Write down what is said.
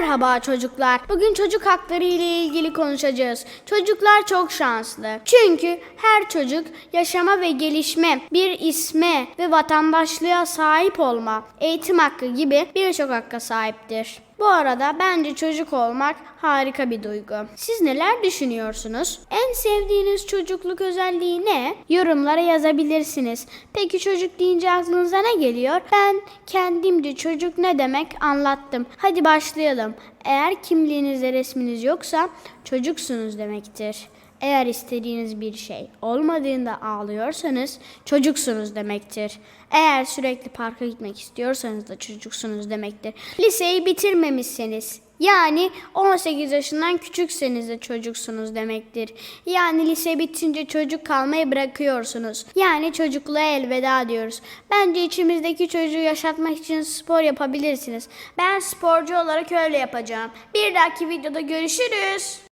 Merhaba çocuklar. Bugün çocuk hakları ile ilgili konuşacağız. Çocuklar çok şanslı. Çünkü her çocuk yaşama ve gelişme, bir isme ve vatandaşlığa sahip olma, eğitim hakkı gibi birçok hakka sahiptir. Bu arada bence çocuk olmak harika bir duygu. Siz neler düşünüyorsunuz? En sevdiğiniz çocukluk özelliği ne? Yorumlara yazabilirsiniz. Peki çocuk deyince aklınıza ne geliyor? Ben kendimce çocuk ne demek anlattım. Hadi başlayalım. Eğer kimliğinizde resminiz yoksa çocuksunuz demektir. Eğer istediğiniz bir şey olmadığında ağlıyorsanız çocuksunuz demektir. Eğer sürekli parka gitmek istiyorsanız da çocuksunuz demektir. Liseyi bitirmemişseniz yani 18 yaşından küçükseniz de çocuksunuz demektir. Yani lise bitince çocuk kalmayı bırakıyorsunuz. Yani çocukluğa elveda diyoruz. Bence içimizdeki çocuğu yaşatmak için spor yapabilirsiniz. Ben sporcu olarak öyle yapacağım. Bir dahaki videoda görüşürüz.